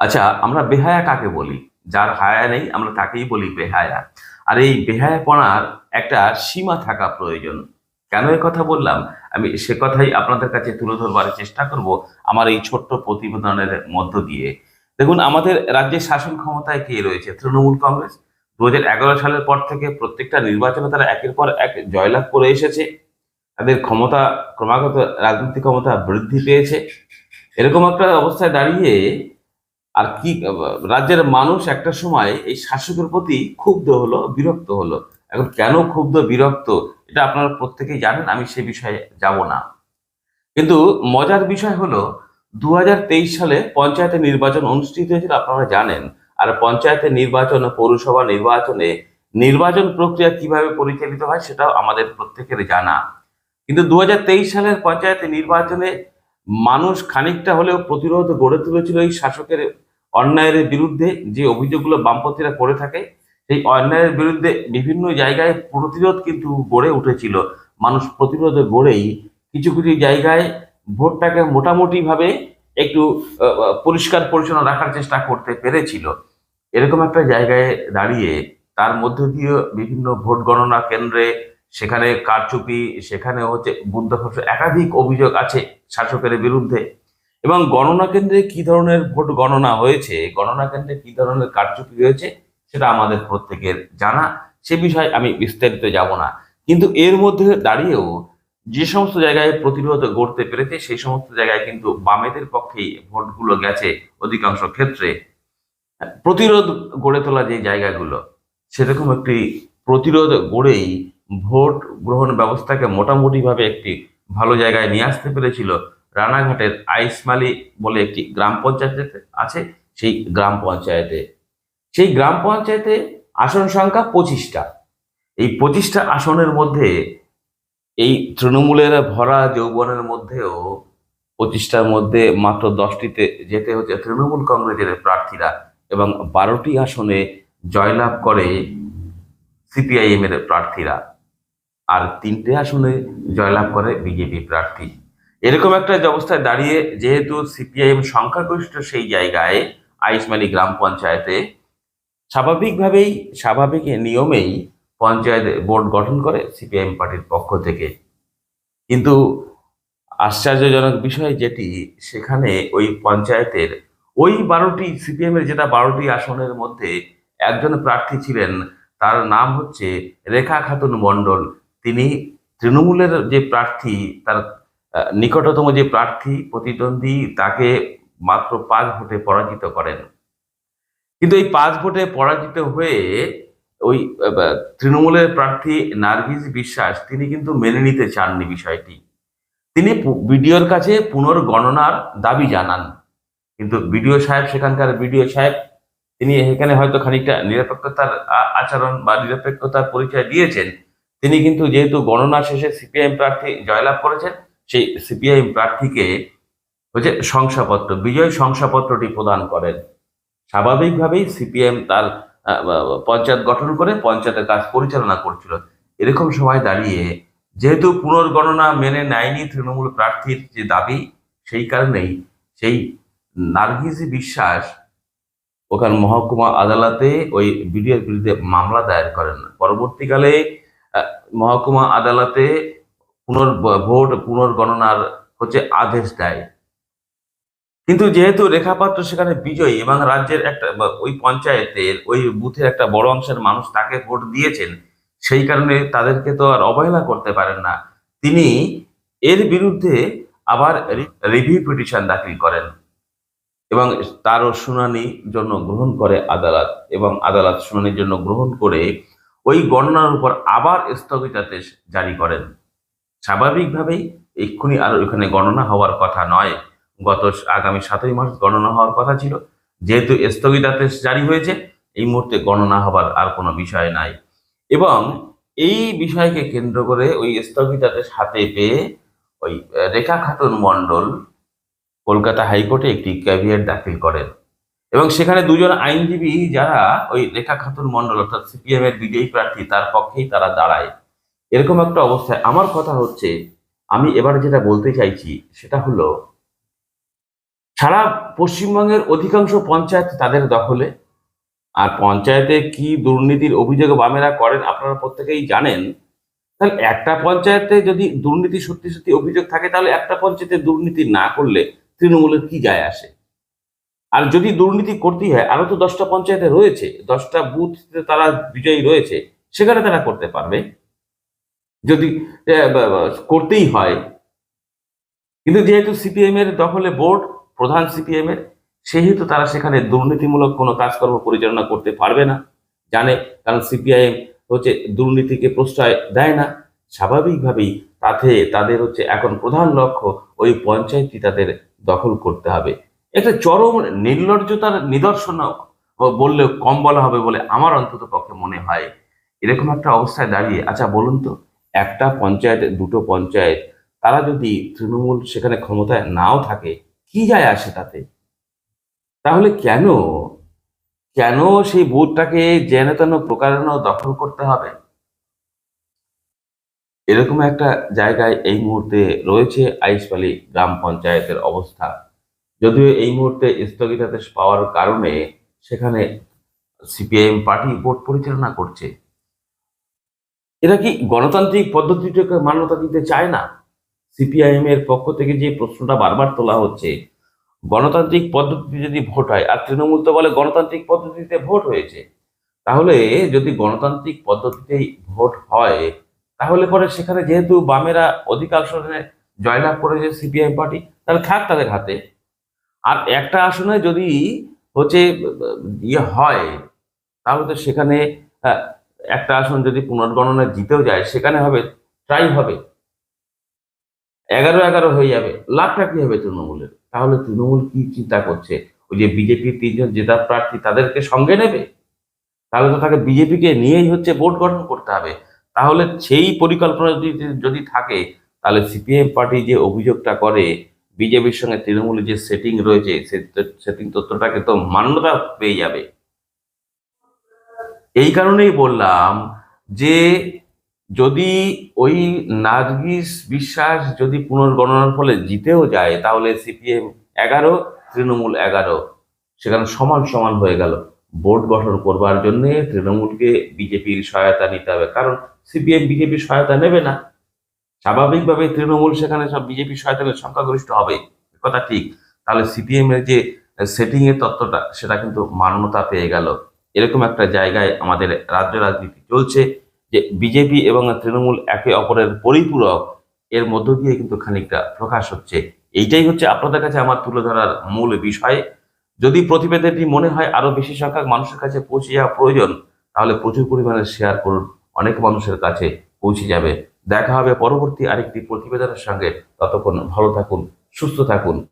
আচ্ছা আমরা বেহায়া কাকে বলি? যার হায়া নেই, আমরা তাকেই বলি বেহায়া। আর এই বেহায়াপনার একটা সীমা থাকা প্রয়োজন। কেন এ কথা বললাম? আমি সে কথাই আপনাদের কাছে তুলে ধরবার চেষ্টা করব আমার এই ছোট্ট প্রতিবেদনের মধ্য দিয়ে। দেখুন, আমাদের রাজ্যের শাসন ক্ষমতায় কে রয়েছে? তৃণমূল কংগ্রেস। দু হাজার এগারো সালের পর থেকে প্রত্যেকটা নির্বাচনে তারা একের পর এক জয়লাভ করে এসেছে। তাদের ক্ষমতা, ক্রমাগত রাজনৈতিক ক্ষমতা বৃদ্ধি পেয়েছে। এরকম একটা অবস্থায় দাঁড়িয়ে আর কি, রাজ্যের মানুষ একটা সময় এই শাসকের প্রতি ক্ষুব্ধ হলো, বিরক্ত হলো। এখন কেন ক্ষুব্ধ, বিরক্ত, এটা আপনারা প্রত্যেকেই জানেন, আমি সে বিষয়ে যাব না। কিন্তু মজার বিষয় হলো দু হাজার তেইশ সালে পঞ্চায়েতের নির্বাচন অনুষ্ঠিত হয়েছিল, আপনারা জানেন। আর পঞ্চায়েতের নির্বাচন, পৌরসভা নির্বাচনে নির্বাচন প্রক্রিয়া কীভাবে পরিচালিত হয়, সেটাও আমাদের প্রত্যেকের জানা। কিন্তু দু হাজার তেইশ সালের পঞ্চায়েত নির্বাচনে মানুষ খানিকটা হলেও প্রতিরোধ গড়ে তুলেছিল এই শাসকের অন্যায়ের বিরুদ্ধে যে অভিযোগগুলো বামপন্থীরা করে থাকে, সেই অন্যায়ের বিরুদ্ধে বিভিন্ন জায়গায় প্রতিরোধ কিন্তু গড়ে উঠেছিল। মানুষ প্রতিরোধে গড়েই কিছু কিছু জায়গায় ভোটটাকে মোটামুটিভাবে একটু পরিষ্কার পরিচ্ছন্ন রাখার চেষ্টা করতে পেরেছিল। এরকম একটা জায়গায় দাঁড়িয়ে তার মধ্য দিয়ে বিভিন্ন ভোট গণনা কেন্দ্রে, সেখানে কারচুপি, সেখানে হচ্ছে বুদ্ধ একাধিক অভিযোগ আছে শাসকের বিরুদ্ধে। এবং গণনা কেন্দ্রে কি ধরনের ভোট গণনা হয়েছে, গণনা কেন্দ্রে কি ধরনের কারচুপি হয়েছে সেটা আমাদের প্রত্যেকের জানা। সে বিষয়ে আমি বিস্তারিত যাব না। কিন্তু এর মধ্যে দাঁড়িয়েও যে সমস্ত জায়গায় প্রতিরোধ গড়তে পেরেছে, সেই সমস্ত জায়গায় কিন্তু বামেদের পক্ষেই ভোটগুলো গেছে অধিকাংশ ক্ষেত্রে। প্রতিরোধ গড়ে তোলা যে জায়গাগুলো, সেরকম একটি প্রতিরোধ গড়েই ভোট গ্রহণ ব্যবস্থাকে মোটামুটিভাবে একটি ভালো জায়গায় নিয়ে আসতে পেরেছিল রানাঘাটের আইসমালি বলে একটি গ্রাম পঞ্চায়েত আছে, সেই গ্রাম পঞ্চায়েতে। সেই গ্রাম পঞ্চায়েতে আসন সংখ্যা পঁচিশটা। এই পঁচিশটা আসনের মধ্যে এই তৃণমূলের ভরা যৌবনের মধ্যেও পঁচিশটার মধ্যে মাত্র দশটিতে যেতে হচ্ছে তৃণমূল কংগ্রেসের প্রার্থীরা এবং বারোটি আসনে জয়লাভ করে সিপিআইএম এর প্রার্থীরা। আর তিনটে আসনে জয়লাভ করে বিজেপি প্রার্থী। এরকম একটা অবস্থায় দাঁড়িয়ে যেহেতু সিপিআইএম সংখ্যাগরিষ্ঠ সেই জায়গায় আইসমালি গ্রাম পঞ্চায়েতে, স্বাভাবিকভাবেই, স্বাভাবিক নিয়মেই পঞ্চায়েত বোর্ড গঠন করে সিপিআইএম পার্টির পক্ষ থেকে। কিন্তু আশ্চর্যজনক বিষয় যেটি, সেখানে ওই পঞ্চায়েতের ওই বারোটি সিপিএম এর যেটা বারোটি আসনের মধ্যে একজন প্রার্থী ছিলেন, তার নাম হচ্ছে রেখা খাতুন মণ্ডল। তিনি তৃণমূলের যে প্রার্থী, তার নিকটতম যে প্রার্থী, প্রতিদ্বন্দ্বী, তাকে মাত্র পাঁচ ভোটে পরাজিত করেন। কিন্তু এই পাঁচ ভোটে পরাজিত হয়ে ওই তৃণমূলের প্রার্থী নার্গিস বিশ্বাস, তিনি কিন্তু মেনে নিতে চাননি বিষয়টি। তিনি বিডিওর কাছে পুনর্গণনার দাবি জানান। কিন্তু বিডিও সাহেব, সেখানকার বিডিও সাহেব, তিনি এখানে হয়তো খানিকটা নিরপেক্ষতার আচরণ বা নিরপেক্ষতার পরিচয় দিয়েছেন। তিনি কিন্তু যেহেতু গণনা শেষে সিপিআইএম প্রার্থী জয়লাভ করেছেন সেই সিপিআইএম প্রার্থীকে হচ্ছে শংসাপত্র, বিজয় শংসাপত্রটি প্রদান করেন। স্বাভাবিকভাবেই সিপিএম তার পঞ্চায়েত গঠন করে পঞ্চায়েতের কাজ পরিচালনা করছিল। এরকম সময় দাঁড়িয়ে যেহেতু পুনর্গণনা মেনে নেয়নি তৃণমূল প্রার্থীর যে দাবি, সেই কারণেই সেই নার্গিজি বিশ্বাস ওখান মহকুমা আদালতে ওই বিডিওর বিরুদ্ধে মামলা দায়ের করেন। পরবর্তীকালে মহকুমা আদালতে পুনর ভোট পুনর্গণনার হচ্ছে আদেশ দেয়। কিন্তু যেহেতু রেখাপাত্র সেখানে বিজয়ী এবং রাজ্যের একটা, ওই পঞ্চায়েতের, ওই বুথের একটা বড় অংশের মানুষ তাকে ভোট দিয়েছেন, সেই কারণে তাদেরকে তো আর অবহেলা করতে পারেন না। তিনি এর বিরুদ্ধে আবার রিভিউ পিটিশন দাখিল করেন এবং তারও শুনানির জন্য গ্রহণ করে আদালত এবং আদালত শুনানির জন্য গ্রহণ করে ওই গণনার উপর আবার স্থগিতাদেশ জারি করেন। স্বাভাবিকভাবেই এক্ষুনি আর ওইখানে গণনা হওয়ার কথা নয়। গত আগামী সাতই মার্চ গণনা হওয়ার কথা ছিল। যেহেতু স্থগিতাদেশ জারি হয়েছে, এই মুহূর্তে গণনা হবার আর কোনো বিষয় নাই। এবং এই বিষয়কে কেন্দ্র করে ওই স্থগিতাদেশ হাতে পেয়ে ওই রেখা খাতুন মণ্ডল কলকাতা হাইকোর্টে একটি ক্যাভিয়েট দাখিল করেন। এবং সেখানে দুজন আইনজীবী যারা ওই রেখা খাতুন মণ্ডল অর্থাৎ সিপিএম এর বিজয়ী প্রার্থী, তার পক্ষেই তারা দাঁড়ায়। এরকম একটা অবস্থায় আমার কথা হচ্ছে, আমি এবার যেটা বলতে চাইছি, সেটা হলো, সারা পশ্চিমবঙ্গের অধিকাংশ পঞ্চায়েত তাদের দখলে। আর পঞ্চায়েতে কি দুর্নীতির অভিযোগ বামেরা করেন আপনারা প্রত্যেকেই জানেন। তাহলে একটা পঞ্চায়েতে যদি দুর্নীতি সত্যি সত্যি অভিযোগ থাকে, তাহলে একটা পঞ্চায়েতে দুর্নীতি না করলে তৃণমূলের কি যায় আসে? আর যদি দুর্নীতি করতেই হয় আরও তো দশটা পঞ্চায়েতে রয়েছে, দশটা বুথ তারা বিজয়ী রয়েছে, সেখানে তারা করতে পারবে। যদি করতেই হয়। কিন্তু যেহেতু সিপিএম এর দখলে বোর্ড, প্রধান সিপিএম এর, সেহেতু তারা সেখানে দুর্নীতিমূলক কোনো কাজকর্ম পরিচালনা করতে পারবে না, জানে, কারণ সিপিআইএম হচ্ছে দুর্নীতিকে প্রশ্রয় দেয় না। স্বাভাবিকভাবেই তাতে, তাদের হচ্ছে এখন প্রধান লক্ষ্য ওই পঞ্চায়েতটি তাদের দখল করতে হবে। একটা চরম নির্লজ্জতার নিদর্শন বললেও কম বলা হবে বলে আমার অন্তত পক্ষে মনে হয়। এরকম একটা অবস্থায় দাঁড়িয়ে আচ্ছা বলুন তো একটা পঞ্চায়েত, দুটো পঞ্চায়েত, তারা যদি তৃণমূল সেখানে ক্ষমতায় নাও থাকে, কি যায় আসে তাতে? তাহলে কেন? কেন সেই বুথটাকে যেন তেন প্রকারণ দখল করতে হবে? এরকম একটা জায়গায় এই মুহূর্তে রয়েছে আইসপালি গ্রাম পঞ্চায়েতের অবস্থা। যদিও এই মুহূর্তে স্থগিতাদেশ পাওয়ার কারণে সেখানে সিপিআইএম পার্টি ভোট পরিচালনা করছে। এরা কি গণতান্ত্রিক পদ্ধতিটাকে মান্যতা দিতে চায় না? সিপিআইএম এর পক্ষ থেকে যে প্রশ্নটা বারবার তোলা হচ্ছে, গণতান্ত্রিক পদ্ধতিতে যদি ভোট হয়, আর তৃণমূল তো বলে গণতান্ত্রিক পদ্ধতিতে ভোট হয়েছে, তাহলে যদি গণতান্ত্রিক পদ্ধতিতেই ভোট হয়, তাহলে পরে সেখানে যেহেতু বামেরা আসনে জয়লাভ করেছে সিপিআইএম পার্টি, তাহলে থাক তাদের হাতে। আর একটা আসনে যদি হচ্ছে ইয়ে হয়, তাহলে তো সেখানে একটা আসন যদি পুনর্গণনায় জিতেও যায়, সেখানে হবে ট্রাই হবে। এগারো এগারো হয়ে যাবে। লাভটা কি হবে তৃণমূলের? তাহলে তৃণমূল কি চিন্তা করছে? ওই যে বিজেপির তিনজন জেতা প্রার্থী তাদেরকে সঙ্গে নেবে? তাহলে তো তাকে বিজেপিকে নিয়েই হচ্ছে বোর্ড গঠন করতে হবে। তাহলে সেই পরিকল্পনা যদি যদি থাকে, তাহলে সিপিএম পার্টি যে অভিযোগটা করে বিজেপির সঙ্গে তৃণমূলের যে সেটিং রয়েছে সেটিং তথ্যটাকে তো মান্যতা পেয়ে যাবে। এই কারণেই বললাম যে যদি ওই নার্গিস বিশ্বাস যদি পুনর্গণনার ফলে জিতেও যায়, তাহলে সিপিএম এগারো, তৃণমূল এগারো। সেখানে সমান সমান হয়ে গেল। বোর্ড গঠন করবার জন্য তৃণমূলকে বিজেপির সহায়তা নিতে হবে। কারণ সিপিএম বিজেপির সহায়তা নেবে না। স্বাভাবিকভাবে তৃণমূল সেখানে সব বিজেপির সহায়তা নিয়ে সংখ্যাগরিষ্ঠ হবে। কথা ঠিক। তাহলে সিপিএম এর যে সেটিং এর তত্ত্বটা, সেটা কিন্তু মান্যতা পেয়ে গেল। এরকম একটা জায়গায় আমাদের রাজ্য রাজনীতি চলছে যে বিজেপি এবং তৃণমূল একে অপরের পরিপূরক, এর মধ্য দিয়ে কিন্তু খানিকটা প্রকাশ হচ্ছে। এইটাই হচ্ছে আপনাদের কাছে আমার তুলে ধরার মূল বিষয়। যদি প্রতিবেদনটি মনে হয় আরও বেশি সংখ্যক মানুষের কাছে পৌঁছে যাওয়া প্রয়োজন, তাহলে প্রচুর পরিমাণে শেয়ার করুন। অনেক মানুষের কাছে পৌঁছে যাবে। দেখা হবে পরবর্তী আরেকটি প্রতিবেদনের সঙ্গে। ততক্ষণ ভালো থাকুন, সুস্থ থাকুন।